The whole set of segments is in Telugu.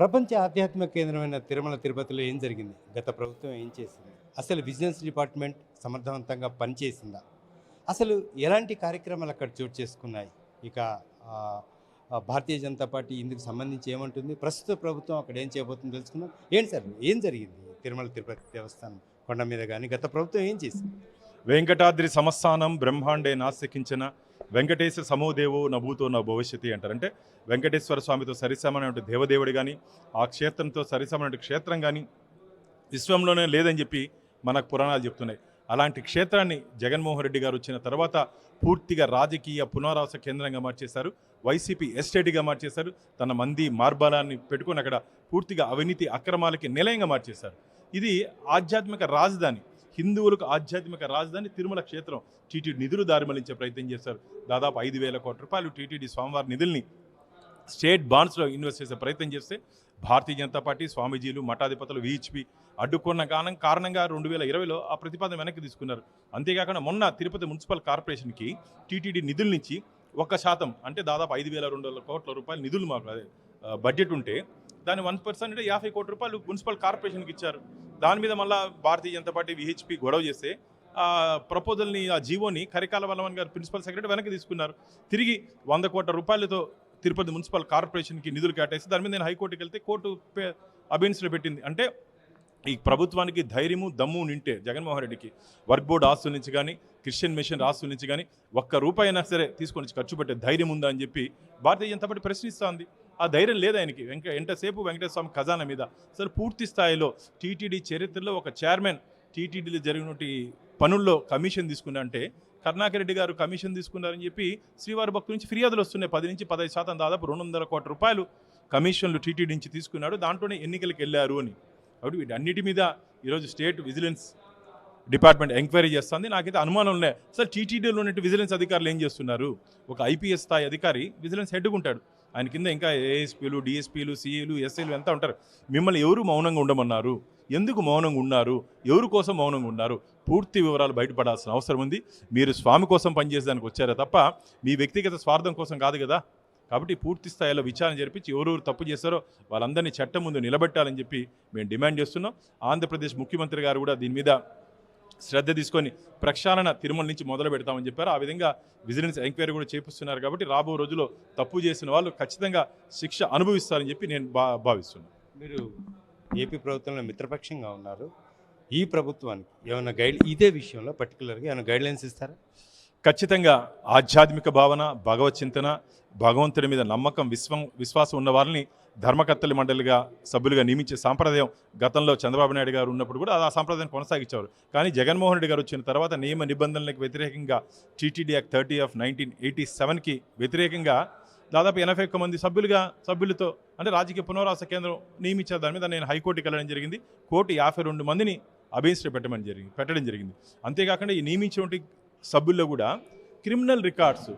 ప్రపంచ ఆధ్యాత్మిక కేంద్రమైన తిరుమల తిరుపతిలో ఏం జరిగింది? గత ప్రభుత్వం ఏం చేసింది? అసలు బిజినెస్ డిపార్ట్మెంట్ సమర్థవంతంగా పనిచేసిందా? అసలు ఎలాంటి కార్యక్రమాలు అక్కడ చోటు చేసుకున్నాయి? ఇక భారతీయ జనతా పార్టీ ఇందుకు సంబంధించి ఏమంటుంది? ప్రస్తుత ప్రభుత్వం అక్కడ ఏం చేయబోతుందో తెలుసుకుందాం. ఏంటి సార్ ఏం జరిగింది తిరుమల తిరుపతి దేవస్థానం కొండ మీద కానీ గత ప్రభుత్వం ఏం చేసింది? వెంకటాద్రి సమస్థానం బ్రహ్మాండే నాస్తికించిన వెంకటేశ సమోదేవో నభూతో నా భవిష్యతి అంటారు. అంటే వెంకటేశ్వర స్వామితో సరిసమానటువంటి దేవదేవుడు కానీ ఆ క్షేత్రంతో సరిసమాన క్షేత్రం కానీ విశ్వంలోనే లేదని చెప్పి మనకు పురాణాలు చెప్తున్నాయి. అలాంటి క్షేత్రాన్ని జగన్మోహన్ రెడ్డి గారు వచ్చిన తర్వాత పూర్తిగా రాజకీయ పునరావాస కేంద్రంగా మార్చేశారు. వైసీపీ ఎస్టేట్గా మార్చేశారు. తన మంది మార్బలాన్ని పెట్టుకొని అక్కడ పూర్తిగా అవినీతి అక్రమాలకి నిలయంగా మార్చేశారు. ఇది ఆధ్యాత్మిక రాజధాని. హిందువులకు ఆధ్యాత్మిక రాజధాని తిరుమల క్షేత్రం. టీటీడీ నిధులు దారిమలించే ప్రయత్నం చేశారు. దాదాపు ఐదు వేల కోట్ల రూపాయలు టీటీడీ స్వామివారి నిధుల్ని స్టేట్ బాండ్స్లో ఇన్వెస్ట్ చేసే ప్రయత్నం చేస్తే భారతీయ జనతా పార్టీ స్వామీజీలు మఠాధిపతులు విహెచ్పి అడ్డుకున్న కారణం కారణంగా రెండు వేల ఇరవైలో ఆ ప్రతిపాదన వెనక్కి తీసుకున్నారు. అంతేకాకుండా మొన్న తిరుపతి మున్సిపల్ కార్పొరేషన్కి టీటీడీ నిధుల నుంచి ఒక శాతం అంటే దాదాపు ఐదు వేల రెండు వేల కోట్ల రూపాయల నిధులు మాకు అదే బడ్జెట్ ఉంటే దాని వన్ పర్సెంట్ అంటే యాభై కోట్ల రూపాయలు మున్సిపల్ కార్పొరేషన్కి ఇచ్చారు. దాని మీద మళ్ళీ భారతీయ జనతా పార్టీ విహెచ్పి గొడవ చేస్తే ఆ ప్రపోజల్ని ఆ జీవోని కరికాల వల్లవన్ గారు ప్రిన్సిపల్ సెక్రటరీ వెనక్కి తీసుకున్నారు. తిరిగి వంద కోట్ల రూపాయలతో తిరుపతి మున్సిపల్ కార్పొరేషన్కి నిధులు కేటాయిస్తే దాని మీద నేను హైకోర్టుకి వెళ్తే కోర్టు అబెన్స్లో పెట్టింది. అంటే ఈ ప్రభుత్వానికి ధైర్యము దమ్ము నింటే జగన్మోహన్ రెడ్డికి వర్క్ బోర్డు ఆస్తుల నుంచి కానీ క్రిస్టియన్ మిషన్ ఆస్తుల నుంచి కానీ ఒక్క రూపాయి అయినా సరే తీసుకొని ఖర్చు పెట్టే ధైర్యం ఉందా అని చెప్పి భారతీయ జనతా పార్టీ ప్రశ్నిస్తోంది ఆ ధైర్యం లేదు ఆయనకి. వెంక ఎంతసేపు వెంకటేశ్వర స్వామి ఖజానా మీద? అసలు పూర్తి స్థాయిలో టీటీడీ చరిత్రలో ఒక చైర్మన్ టీటీడీలో జరిగినటువంటి పనుల్లో కమిషన్ తీసుకున్నా అంటే కరుణాకర్ రెడ్డి గారు కమిషన్ తీసుకున్నారని చెప్పి శ్రీవారి భక్తుల నుంచి ఫిర్యాదులు వస్తున్నాయి. పది నుంచి పదహైదు శాతం దాదాపు రెండు వందల కోట్ల రూపాయలు కమిషన్లు టీటీడీ నుంచి తీసుకున్నాడు. దాంట్లోనే ఎన్నికలకు వెళ్ళారు అని. కాబట్టి వీటన్నిటి మీద ఈరోజు స్టేట్ విజిలెన్స్ డిపార్ట్మెంట్ ఎంక్వైరీ చేస్తుంది. నాకైతే అనుమానం ఉన్నాయి. అసలు టీటీడీలో ఉన్నట్టు విజిలెన్స్ అధికారులు ఏం చేస్తున్నారు? ఒక ఐపీఎస్ స్థాయి అధికారి విజిలెన్స్ హెడ్గా ఉంటాడు. ఆయన కింద ఇంకా ఏఎస్పీలు డిఎస్పీలు సిఈలు ఎస్ఐలు ఎంత ఉంటారు? మిమ్మల్ని ఎవరు మౌనంగా ఉండమన్నారు? ఎందుకు మౌనంగా ఉన్నారు? ఎవరి కోసం మౌనంగా ఉన్నారు? పూర్తి వివరాలు బయటపడాల్సిన అవసరం ఉంది. మీరు స్వామి కోసం పనిచేసేదానికి వచ్చారా తప్ప మీ వ్యక్తిగత స్వార్థం కోసం కాదు కదా? కాబట్టి పూర్తి స్థాయిలో విచారణ జరిపించి ఎవరెవరు తప్పు చేశారో వాళ్ళందరినీ చట్టం ముందు నిలబెట్టాలని చెప్పి మేము డిమాండ్ చేస్తున్నాం. ఆంధ్రప్రదేశ్ ముఖ్యమంత్రి గారు కూడా దీని మీద శ్రద్ధ తీసుకొని ప్రక్షాళన తిరుమల నుంచి మొదలు పెడతామని చెప్పారు. ఆ విధంగా విజిలెన్స్ ఎంక్వైరీ కూడా చేపిస్తున్నారు కాబట్టి రాబో రోజుల్లో తప్పు చేసిన వాళ్ళు ఖచ్చితంగా శిక్ష అనుభవిస్తారని చెప్పి నేను భావిస్తున్నాను. మీరు ఏపీ ప్రభుత్వంలో మిత్రపక్షంగా ఉన్నారు. ఈ ప్రభుత్వానికి ఏమైనా గైడ్ ఇదే విషయంలో పర్టికులర్గా ఏమైనా గైడ్లైన్స్ ఇస్తారా? ఖచ్చితంగా ఆధ్యాత్మిక భావన భగవత్ చింతన భగవంతుడి మీద నమ్మకం విశ్వం విశ్వాసం ఉన్న వారిని ధర్మకర్తల మండలిగా సభ్యులుగా నియమించే సాంప్రదాయం గతంలో చంద్రబాబు నాయుడు గారు ఉన్నప్పుడు కూడా ఆ సాంప్రదాయం కొనసాగించేవారు. కానీ జగన్మోహన్ రెడ్డి గారు వచ్చిన తర్వాత నియమ నిబంధనలకు వ్యతిరేకంగా TTD act thirty of nineteen eighty సెవెన్కి వ్యతిరేకంగా దాదాపు ఎనభై ఒక్క మంది సభ్యులుగా సభ్యులతో అంటే రాజకీయ పునరావాస కేంద్రం నియమించారు దాని మీద నేను హైకోర్టుకి వెళ్ళడం జరిగింది. కోర్టు యాభై రెండు మందిని అబేన్స్లో పెట్టమని జరిగింది పెట్టడం జరిగింది. అంతేకాకుండా ఈ నియమించినటువంటి సభ్యుల్లో కూడా criminal records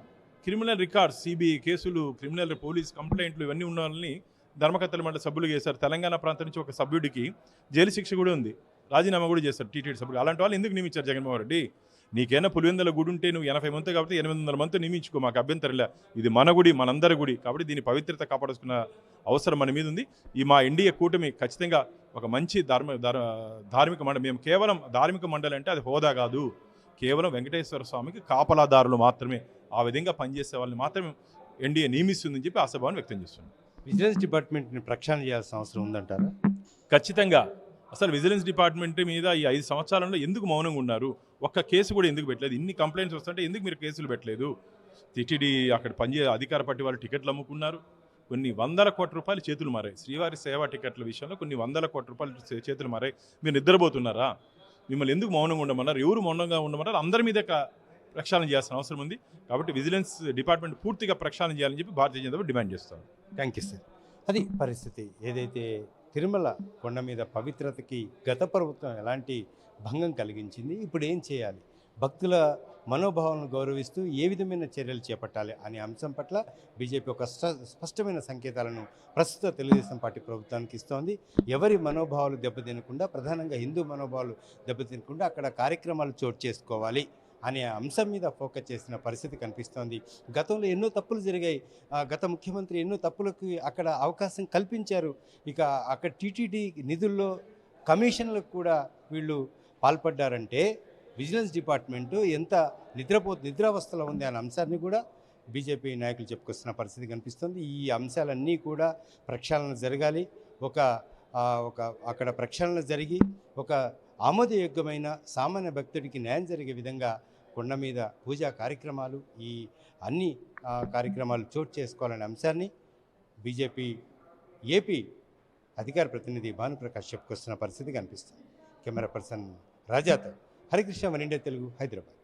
criminal records CBI కేసులు క్రిమినల్ పోలీస్ కంప్లైంట్లు ఇవన్నీ ఉన్న వాళ్ళని ధర్మకర్తల మండలి సభ్యులు చేశారు. తెలంగాణ ప్రాంతం నుంచి ఒక సభ్యుడికి జైలు శిక్ష కూడా ఉంది. రాజీనామా కూడా చేశారు టీటీడీ సభ్యులు అలాంటి వాళ్ళు ఎందుకు నియమించారు జగన్మోహన్ రెడ్డి? నీకైనా పులివెందుల గుడి ఉంటే నువ్వు ఎనభై మంది కాబట్టి ఎనిమిది వందల మంది నియమించుకో. మాకు అభ్యంతరంలే ఇది మన గుడి మనందరి గుడి కాబట్టి దీని పవిత్రత కాపాడుకున్న అవసరం మన మీద ఉంది. ఈ మా ఎన్డీఏ కూటమి ఖచ్చితంగా ఒక మంచి ధార్మ ధార్మిక మండలి. మేము కేవలం ధార్మిక మండలి అంటే అది హోదా కాదు. కేవలం వెంకటేశ్వర స్వామికి కాపలాదారులు మాత్రమే. ఆ విధంగా పనిచేసే వాళ్ళని మాత్రమే ఎన్డీఏ నియమిస్తుందని చెప్పి ఆశాభావం వ్యక్తం చేస్తున్నాం. విజిలెన్స్ డిపార్ట్మెంట్ని ప్రక్షాళన చేయాల్సిన అవసరం ఉందంటారా? ఖచ్చితంగా. అసలు విజిలెన్స్ డిపార్ట్మెంట్ మీద ఈ ఐదు సంవత్సరాలలో ఎందుకు మౌనంగా ఉన్నారు? ఒక్క కేసు కూడా ఎందుకు పెట్టలేదు? ఇన్ని కంప్లైంట్స్ వస్తుంటే ఎందుకు మీరు కేసులు పెట్టలేదు? టిటిడి అక్కడ పనిచే అధికార పార్టీ వాళ్ళు టికెట్లు అమ్ముకున్నారు. కొన్ని వందల కోట్ల రూపాయలు చేతులు మారాయి. శ్రీవారి సేవా టికెట్ల విషయంలో కొన్ని వందల కోట్ల రూపాయలు చేతులు మారాయి. మీరు నిద్రపోతున్నారా? మిమ్మల్ని ఎందుకు మౌనంగా ఉండమన్నారు? ఎవరు మౌనంగా ఉండమన్నారు? అందరి మీద ప్రక్షాళన చేయాల్సిన అవసరం ఉంది. కాబట్టి విజిలెన్స్ డిపార్ట్మెంట్ పూర్తిగా ప్రక్షాళన చేయాలని చెప్పి భారతీయ జనతా డిమాండ్ చేస్తారు థ్యాంక్ యూ సార్. అది పరిస్థితి ఏదైతే తిరుమల కొండ మీద పవిత్రతకి గత ప్రభుత్వం ఎలాంటి భంగం కలిగించింది ఇప్పుడు ఏం చేయాలి? భక్తుల మనోభావాలను గౌరవిస్తూ ఏ విధమైన చర్యలు చేపట్టాలి అనే అంశం పట్ల బీజేపీ ఒక స్పష్టమైన సంకేతాలను ప్రస్తుత తెలుగుదేశం పార్టీ ప్రభుత్వానికి ఇస్తోంది. ఎవరి మనోభావాలు దెబ్బతినకుండా ప్రధానంగా హిందూ మనోభావాలు దెబ్బతినకుండా అక్కడ కార్యక్రమాలు చోటు చేసుకోవాలి. అనే అంశం మీద ఫోకస్ చేసిన పరిస్థితి కనిపిస్తోంది. గతంలో ఎన్నో తప్పులు జరిగాయి. గత ముఖ్యమంత్రి ఎన్నో తప్పులకు అక్కడ అవకాశం కల్పించారు. ఇక అక్కడ టీటీడీ నిధుల్లో కమిషన్లకు కూడా వీళ్ళు పాల్పడ్డారంటే విజిలెన్స్ డిపార్ట్మెంటు ఎంత నిద్రపో నిద్రావస్థలో ఉంది అనే అంశాన్ని కూడా బీజేపీ నాయకులు చెప్పుకొస్తున్న పరిస్థితి కనిపిస్తుంది. ఈ అంశాలన్నీ కూడా ప్రక్షాళన జరగాలి. ఒక ఒక అక్కడ ప్రక్షాళన జరిగి ఒక ఆమోదయోగ్యమైన సామాన్య భక్తుడికి న్యాయం జరిగే విధంగా కొండ మీద పూజా కార్యక్రమాలు ఈ అన్ని కార్యక్రమాలు చోటు చేసుకోవాలనే అంశాన్ని బీజేపీ ఏపీ అధికార ప్రతినిధి భానుప్రకాష్ చెప్పుకొస్తున్న పరిస్థితి కనిపిస్తుంది. కెమెరా పర్సన్ రాజాతో హరికృష్ణ వన్ ఇండియా తెలుగు హైదరాబాద్.